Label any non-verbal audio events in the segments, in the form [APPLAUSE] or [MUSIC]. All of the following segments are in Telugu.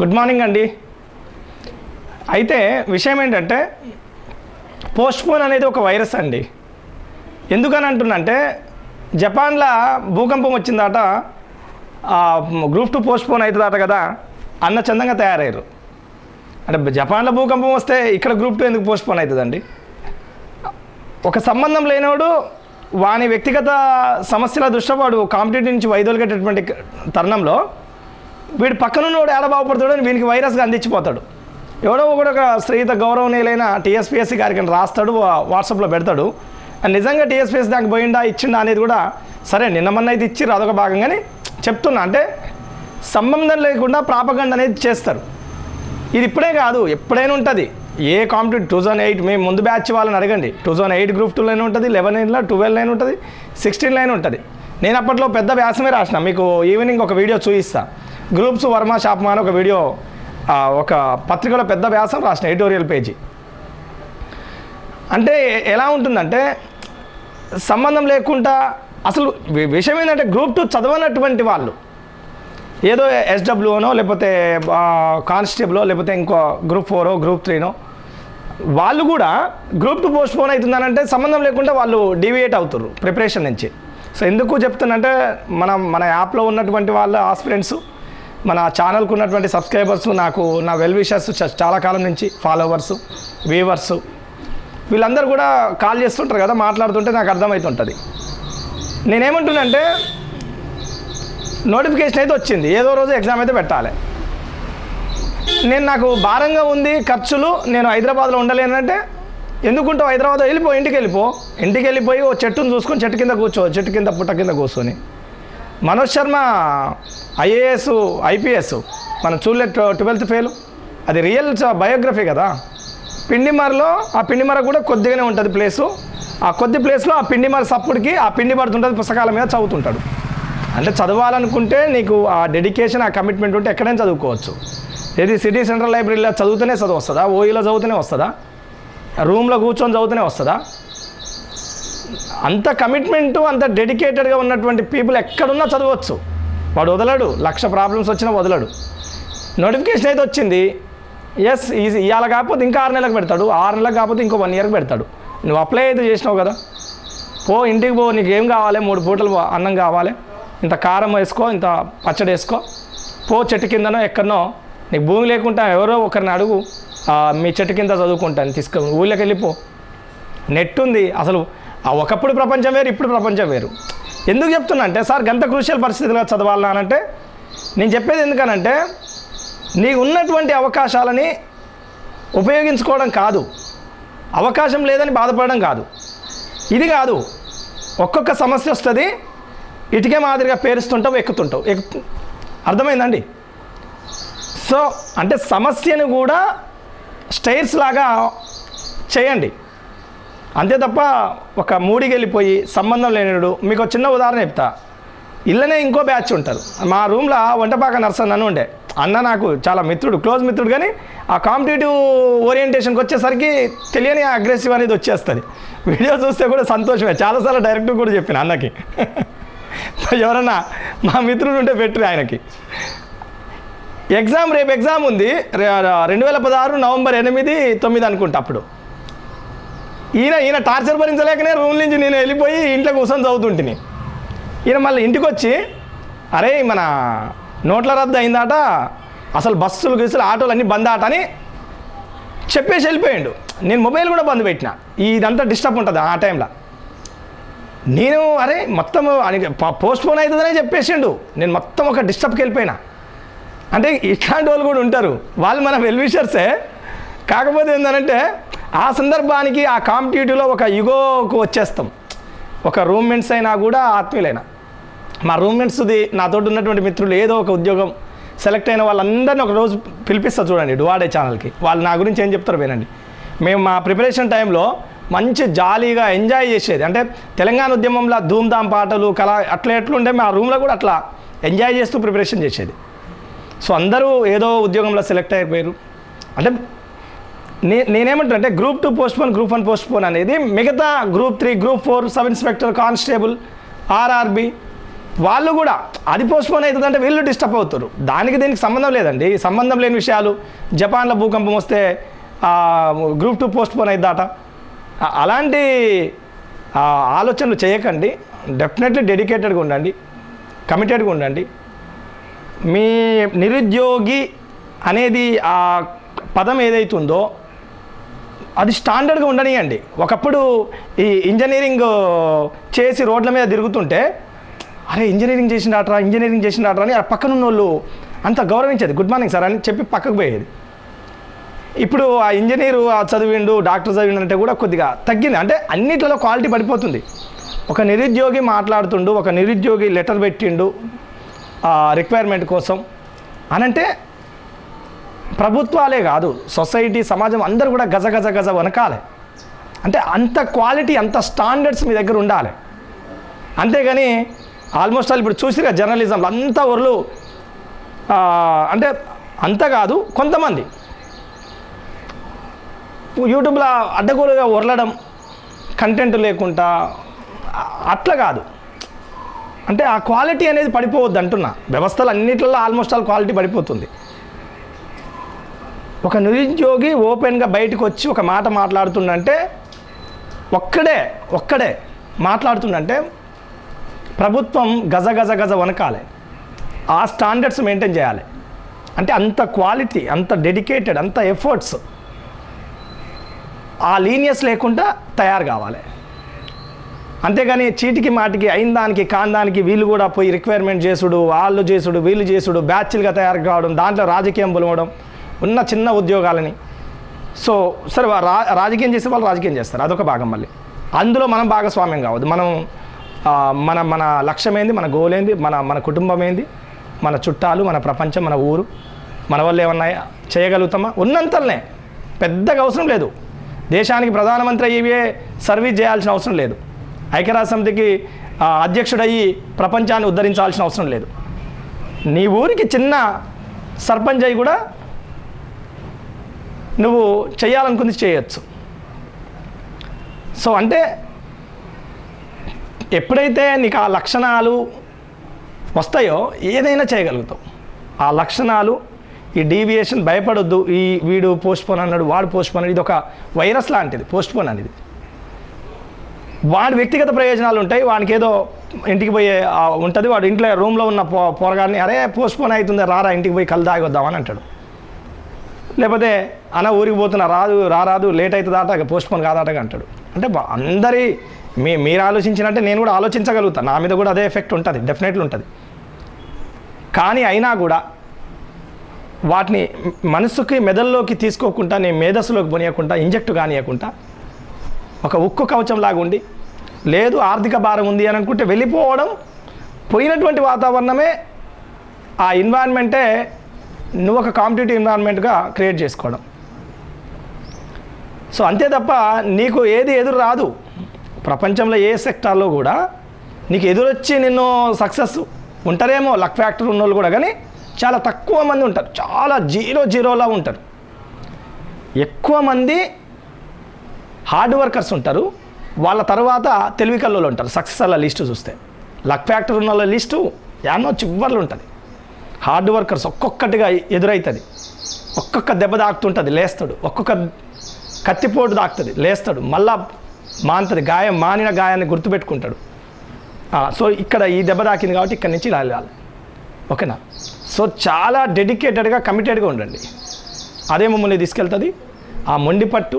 గుడ్ మార్నింగ్ అండి. అయితే విషయం ఏంటంటే పోస్ట్పోన్ అనేది ఒక వైరస్ అండి. ఎందుకని అంటున్నంటే జపాన్లో భూకంపం వచ్చిందాట గ్రూప్ టూ పోస్ట్పోన్ అవుతుందట కదా అన్న చందంగా తయారయ్యారు. అంటే జపాన్లో భూకంపం వస్తే ఇక్కడ గ్రూప్ టూ ఎందుకు పోస్ట్పోన్ అవుతుందండి ఒక సంబంధం లేనివాడు వాని వ్యక్తిగత సమస్యల దృష్ట్యా వాడు కాంపిటేటివ్ నుంచి వైదొలిగేటటువంటి తరుణంలో వీడు పక్కనున్నోడు ఏడ బాగుపడతాడు అని వీనికి వైరస్గా అందించిపోతాడు. ఎవడో ఒకడు ఒక స్త్రీత గౌరవనీయులైన టీఎస్పీఎస్సీ గారికి రాస్తాడు వాట్సాప్లో పెడతాడు. నిజంగా టీఎస్పీఎస్ దానికి పోయిండా ఇచ్చిండా అనేది కూడా సరే నిన్న మొన్న అయితే ఇచ్చిర్రు అదొక భాగంగానే చెప్తున్నా. అంటే సంబంధం లేకుండా ప్రాపగండ అనేది చేస్తారు. ఇది ఇప్పుడే కాదు ఎప్పుడైనా ఉంటుంది. A competitive two thousand eight మేము ముందు బ్యాచ్ వాళ్ళని అడగండి. టూ థౌసండ్ ఎయిట్ గ్రూప్ టూలోనే ఉంటుంది లెవెన్ లైన్లో ట్వెల్వ్ లైన్ ఉంటుంది సిక్స్టీన్ లైన్ ఉంటుంది. నేను అప్పట్లో పెద్ద వ్యాసమే రాసిన మీకు ఈవినింగ్ ఒక వీడియో చూపిస్తాను గ్రూప్స్ వర్మ షాప్మా అని ఒక వీడియో ఒక పత్రికలో పెద్ద వ్యాసం రాసిన ఎడిటోరియల్ పేజీ. అంటే ఎలా ఉంటుందంటే సంబంధం లేకుండా అసలు విషయం ఏంటంటే గ్రూప్ టూ చదవనటువంటి వాళ్ళు. ఏదో ఎస్డబ్ల్యూనో లేకపోతే కానిస్టేబులో లేకపోతే ఇంకో గ్రూప్ ఫోరో గ్రూప్ త్రీనో వాళ్ళు కూడా గ్రూప్ టూ పోస్ట్ పోన్ అవుతుందనంటే సంబంధం లేకుండా వాళ్ళు డివియేట్ అవుతారు ప్రిపరేషన్ నుంచి. సో ఎందుకు చెప్తున్నంటే మనం మన యాప్లో ఉన్నటువంటి వాళ్ళ ఆస్పిరెంట్స్ మన ఛానల్కు ఉన్నటువంటి సబ్స్క్రైబర్స్ నాకు నా వెల్ విషర్స్ చాలా కాలం నుంచి ఫాలోవర్స్ వ్యూవర్స్ వీళ్ళందరూ కూడా కాల్ చేస్తుంటారు కదా మాట్లాడుతుంటే నాకు అర్థమవుతుంటుంది నేనేమంటున్నానంటే నోటిఫికేషన్ అయితే వచ్చింది. ఏదో రోజు ఎగ్జామ్ అయితే పెట్టాలి. నేను నాకు భారంగా ఉంది ఖర్చులు నేను హైదరాబాద్లో ఉండలేనంటే ఎందుకుంటావు హైదరాబాద్ వెళ్ళిపో ఇంటికి వెళ్ళిపో ఇంటికి వెళ్ళిపోయి ఓ చెట్టును చూసుకొని చెట్టు కింద కూర్చో చెట్టు కింద పుట్ట కింద కూర్చొని. మనోజ్ శర్మ ఐఏఎస్ ఐపీఎస్ మనం చూడలే ట్వెల్త్ ఫెయిల్. అది రియల్ బయోగ్రఫీ కదా. పిండిమరలో ఆ పిండిమర కూడా కొద్దిగానే ఉంటుంది ప్లేసు. ఆ కొద్ది ప్లేస్లో ఆ పిండిమర సప్పుడికి ఆ పిండి పడుతుంటుంది పుస్తకాల మీద చదువుతుంటాడు. అంటే చదవాలనుకుంటే నీకు ఆ డెడికేషన్ ఆ కమిట్మెంట్ ఉంటే ఎక్కడైనా చదువుకోవచ్చు. ఏది సిటీ సెంట్రల్ లైబ్రరీలో చదువుతూనే చదువు వస్తుందా? ఓఈలో చదువుతూనే వస్తుందా? రూమ్లో కూర్చొని చదువుతూనే వస్తుందా? అంత కమిట్మెంట్ అంత డెడికేటెడ్గా ఉన్నటువంటి పీపుల్ ఎక్కడున్నా చదవచ్చు. వాడు వదలడు. లక్ష ప్రాబ్లమ్స్ వచ్చినా వదలడు. నోటిఫికేషన్ అయితే వచ్చింది. ఎస్ ఈ ఇవాళ కాకపోతే ఇంకా ఆరు నెలలకు పెడతాడు. ఆరు నెలలకు కాకపోతే ఇంకో వన్ ఇయర్కి పెడతాడు. నువ్వు అప్లై అయితే చేసినావు కదా. పో ఇంటికి పో నీకు ఏం కావాలి? మూడు పూటలు అన్నం కావాలి. ఇంత కారం వేసుకో ఇంత పచ్చడి వేసుకో. పో చెట్టు కిందనో ఎక్కడనో. నీకు భూమి లేకుండా ఎవరో ఒకరిని అడుగు. మీ చెట్టు కింద చదువుకుంటాను తీసుకో ఊళ్ళోకి వెళ్ళిపో. నెట్ ఉంది. అసలు ఆ ఒకప్పుడు ప్రపంచం వేరు ఇప్పుడు ప్రపంచం వేరు. ఎందుకు చెప్తున్నా అంటే సార్ గంత క్రూషియల్ పరిస్థితిలో చదవాలనంటే నేను చెప్పేది ఎందుకనంటే నీకు ఉన్నటువంటి అవకాశాలని ఉపయోగించుకోవడం కాదు. అవకాశం లేదని బాధపడడం కాదు. ఇది కాదు ఒక్కొక్క సమస్య వస్తుంది ఇటుకే మాదిరిగా పేరుస్తుంటావు ఎక్కుతుంటావు. ఎక్కు అర్థమైందండి? సో అంటే సమస్యను కూడా స్టైర్స్ లాగా చేయండి. అంతే తప్ప ఒక మూడికెళ్ళిపోయి సంబంధం లేనిడు మీకు చిన్న ఉదాహరణ చెప్తా. ఇళ్ళనే ఇంకో బ్యాచ్ ఉంటారు. మా రూమ్లో వంటపాక నర్సన్ అని ఉండే. అన్న నాకు చాలా మిత్రుడు క్లోజ్ మిత్రుడు కానీ ఆ కాంపిటేటివ్ ఓరియంటేషన్కి వచ్చేసరికి తెలియని అగ్రెసివ్ అనేది వచ్చేస్తుంది. వీడియో చూస్తే కూడా సంతోషమే. చాలాసార్లు డైరెక్ట్ కూడా చెప్పిన అన్నకి. [LAUGHS] ఎవరన్నా మా మిత్రుడు ఉంటే పెట్టు ఆయనకి. ఎగ్జామ్ రేపు ఎగ్జామ్ ఉంది. రెండు వేల పదహారు నవంబర్ ఎనిమిది తొమ్మిది అనుకుంటా అప్పుడు. ఈయన ఈయన టార్చర్ భరించలేకనే రూమ్ నుంచి నేను వెళ్ళిపోయి ఇంట్లో కూర్చొని చదువుతుంటిని. ఈయన మళ్ళీ ఇంటికి వచ్చి అరే మన నోట్ల రద్దు అయిందాట అసలు బస్సులు గిస్సులు ఆటోలు అన్నీ బంద్ ఆట అని చెప్పేసి వెళ్ళిపోయాడు. నేను మొబైల్ కూడా బంద్ పెట్టిన. ఇదంతా డిస్టర్బ్ ఉంటుంది ఆ టైంలో. నేను అరే మొత్తం పోస్ట్ పోన్ అవుతుందనే చెప్పేసిండు. నేను మొత్తం ఒక డిస్టర్బ్కి వెళ్ళిపోయినా. అంటే ఇట్లాంటి వాళ్ళు కూడా ఉంటారు. వాళ్ళు మన వెల్విషర్సే. కాకపోతే ఏంటంటే ఆ సందర్భానికి ఆ కాంపిటేటివ్లో ఒక యుగోకు వచ్చేస్తాం. ఒక రూమ్మేట్స్ అయినా కూడా ఆత్మీయులైనా. మా రూమ్మేట్స్ది నాతోటి ఉన్నటువంటి మిత్రులు ఏదో ఒక ఉద్యోగం సెలెక్ట్ అయిన వాళ్ళందరినీ ఒక రోజు పిలిపిస్తారు చూడండి డువాడే ఛానల్కి. వాళ్ళు నా గురించి ఏం చెప్తారు వినండి. మేము మా ప్రిపరేషన్ టైంలో మంచి జాలీగా ఎంజాయ్ చేసేది. అంటే తెలంగాణ ఉద్యమంలో ధూమ్ధామ్ పాటలు కళ అట్లా ఎట్లుండే మా రూమ్లో కూడా అట్లా ఎంజాయ్ చేస్తూ ప్రిపరేషన్ చేసేది. సో అందరూ ఏదో ఉద్యోగంలో సెలెక్ట్ అయిపోయారు. అంటే నే నేనేమంటున్నా అంటే group two postpone group one postpone అనేది మిగతా group three group four sub inspector constable RRB వాళ్ళు కూడా అది పోస్ట్పోన్ అవుతుందంటే వీళ్ళు డిస్టర్బ్ అవుతారు. దానికి దీనికి సంబంధం లేదండి. సంబంధం లేని విషయాలు జపాన్లో భూకంపం వస్తే గ్రూప్ టూ పోస్ట్పోన్ అవుతుందట అలాంటి ఆలోచనలు చేయకండి. డెఫినెట్లీ డెడికేటెడ్గా ఉండండి. కమిటెడ్గా ఉండండి. మీ నిరుద్యోగి అనేది ఆ పదం ఏదైతుందో అది స్టాండర్డ్గా ఉండనియండి. ఒకప్పుడు ఈ ఇంజనీరింగ్ చేసి రోడ్ల మీద తిరుగుతుంటే అరే ఇంజనీరింగ్ చేసిండాట్రా ఇంజనీరింగ్ చేసిండాట్రా అని ఆ పక్కన ఉన్న వాళ్ళు అంత గౌరవించేది. గుడ్ మార్నింగ్ సార్ అని చెప్పి పక్కకు పోయేది. ఇప్పుడు ఆ ఇంజనీరు ఆ చదివిండు డాక్టర్ చదివిండు అంటే కూడా కొద్దిగా తగ్గింది. అంటే అన్నిట్లలో క్వాలిటీ పడిపోతుంది. ఒక నిరుద్యోగి మాట్లాడుతుండు ఒక నిరుద్యోగి లెటర్ పెట్టిండు రిక్వైర్మెంట్ కోసం. అనంటే ప్రభుత్వాలే కాదు సొసైటీ సమాజం అందరూ కూడా గజ గజ గజ వనకాలి. అంటే అంత క్వాలిటీ అంత స్టాండర్డ్స్ మీ దగ్గర ఉండాలి. అంతేగాని ఆల్మోస్ట్ ఆల్ ఇప్పుడు చూసిగా జర్నలిజంలో అంతా ఊర్లు అంటే అంత కాదు కొంతమంది. యూట్యూబ్లో అడ్డగోలుగా ఉరలడం కంటెంట్ లేకుండా అట్లా కాదు. అంటే ఆ క్వాలిటీ అనేది పడిపోవద్దు అంటున్నా వ్యవస్థలు అన్నిట్లలో ఆల్మోస్ట్ ఆల్ క్వాలిటీ పడిపోతుంది. ఒక నిరుద్యోగి ఓపెన్గా బయటకు వచ్చి ఒక మాట మాట్లాడుతుండంటే ఒక్కడే ఒక్కడే మాట్లాడుతుండంటే ప్రభుత్వం గజ గజ గజ వనకాలి ఆ స్టాండర్డ్స్ మెయింటైన్ చేయాలి. అంటే అంత క్వాలిటీ అంత డెడికేటెడ్ అంత ఎఫర్ట్స్ ఆ లీనియస్ లేకుండా తయారు కావాలి. అంతేగాని చీటికి మాటికి అయిన దానికి కాందానికి వీళ్ళు కూడా పోయి రిక్వైర్మెంట్ చేసుడు వాళ్ళు చేసుడు వీళ్ళు చేసుడు బ్యాచ్లుగా తయారు కావడం దాంట్లో రాజకీయం పొలవడం ఉన్న చిన్న ఉద్యోగాలని. సో సరే రా రాజకీయం చేసే వాళ్ళు రాజకీయం చేస్తారు. అదొక భాగం మళ్ళీ. అందులో మనం భాగస్వామ్యం కావద్దు. మనం మన మన లక్ష్యం ఏంది మన గోల్ ఏంది మన మన కుటుంబం ఏంది మన చుట్టాలు మన ప్రపంచం మన ఊరు మన వల్ల ఏమన్నా చేయగలుగుతామా? ఉన్నంతలనే. పెద్దగా అవసరం లేదు. దేశానికి ప్రధానమంత్రి అయ్యే సర్వీస్ చేయాల్సిన అవసరం లేదు. ఐక్యరాజ్య సమితికి అధ్యక్షుడయ్యి ప్రపంచాన్ని ఉద్ధరించాల్సిన అవసరం లేదు. నీ ఊరికి చిన్న సర్పంచ్ అయ్యి కూడా నువ్వు చేయాలనుకుంది చేయొచ్చు. సో అంటే ఎప్పుడైతే నీకు ఆ లక్షణాలు వస్తాయో ఏదైనా చేయగలుగుతావు. ఆ లక్షణాలు ఈ డీవియేషన్ భయపడొద్దు ఈ వీడు పోస్ట్పోన్ అన్నాడు వాడు పోస్ట్పోన్ ఇది ఒక వైరస్ లాంటిది పోస్ట్పోన్ అనేది. వాడి వ్యక్తిగత ప్రయోజనాలు ఉంటాయి వానికి ఏదో ఇంటికి పోయే ఉంటుంది వాడు ఇంట్లో రూమ్లో ఉన్న పో పోరగాన్ని అరే పోస్ట్పోన్ అవుతుంది రారా ఇంటికి పోయి కళ్ళు తాగి వద్దామని అంటాడు. లేకపోతే అన్న ఊరికి పోతున్నా రాదు రారాదు లేట్ అవుతుంది ఆట పోస్ట్పోన్ కాదాటగా అంటాడు. అంటే అందరి మీ మీరు ఆలోచించినట్టే నేను కూడా ఆలోచించగలుగుతాను నా మీద కూడా అదే ఎఫెక్ట్ ఉంటుంది డెఫినెట్లీ ఉంటుంది. కానీ అయినా కూడా వాటిని మనసుకి మెదల్లోకి తీసుకోకుండా నేను మేధస్సులోకి పోనీయకుండా ఇంజెక్ట్ కానియకుండా ఒక ఉక్కు కవచంలాగా ఉండి లేదు ఆర్థిక భారం ఉంది అని అనుకుంటే వెళ్ళిపోవడం పోయినటువంటి వాతావరణమే ఆ ఎన్వైరన్మెంటే నువ్వు ఒక కాంపిటేటివ్ ఎన్విరాన్మెంట్గా క్రియేట్ చేసుకోవడం. సో అంతే తప్ప నీకు ఏది ఎదురు రాదు. ప్రపంచంలో ఏ సెక్టార్లో కూడా నీకు ఎదురొచ్చి నిన్ను సక్సెస్ ఉంటారేమో లక్ ఫ్యాక్టర్ ఉన్నోళ్ళు కూడా కానీ చాలా తక్కువ మంది ఉంటారు. చాలా జీరో జీరోలా ఉంటారు. ఎక్కువ మంది హార్డ్ వర్కర్స్ ఉంటారు. వాళ్ళ తర్వాత తెలివికల్లో ఉంటారు. సక్సెస్ అలా లిస్టు చూస్తే. లక్ ఫ్యాక్టర్ ఉన్న వాళ్ళ లిస్టు యానో చివర్లు ఉంటుంది. హార్డ్ వర్కర్స్ ఒక్కొక్కటిగా ఎదురవుతుంది ఒక్కొక్క దెబ్బ తాకుతుంటుంది లేస్తాడు. ఒక్కొక్క కత్తిపోటు తాకుతుంది లేస్తాడు. మళ్ళా మాంతది గాయం మానిన గాయాన్ని గుర్తుపెట్టుకుంటాడు. సో ఇక్కడ ఈ దెబ్బ తాకింది కాబట్టి ఇక్కడ నుంచి ఇలా వెళ్ళాలి. ఓకేనా? సో చాలా డెడికేటెడ్గా కమిటెడ్గా ఉండండి. అదే మమ్మల్ని తీసుకెళ్తుంది. ఆ మొండి పట్టు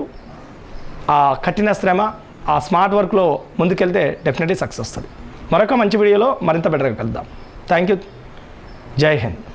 ఆ కఠిన శ్రమ ఆ స్మార్ట్ వర్క్లో ముందుకెళ్తే డెఫినెట్లీ సక్సెస్ వస్తుంది. మరొక మంచి వీడియోలో మరింత బెటర్గా కలుద్దాం. థ్యాంక్ యూ जय हिंद।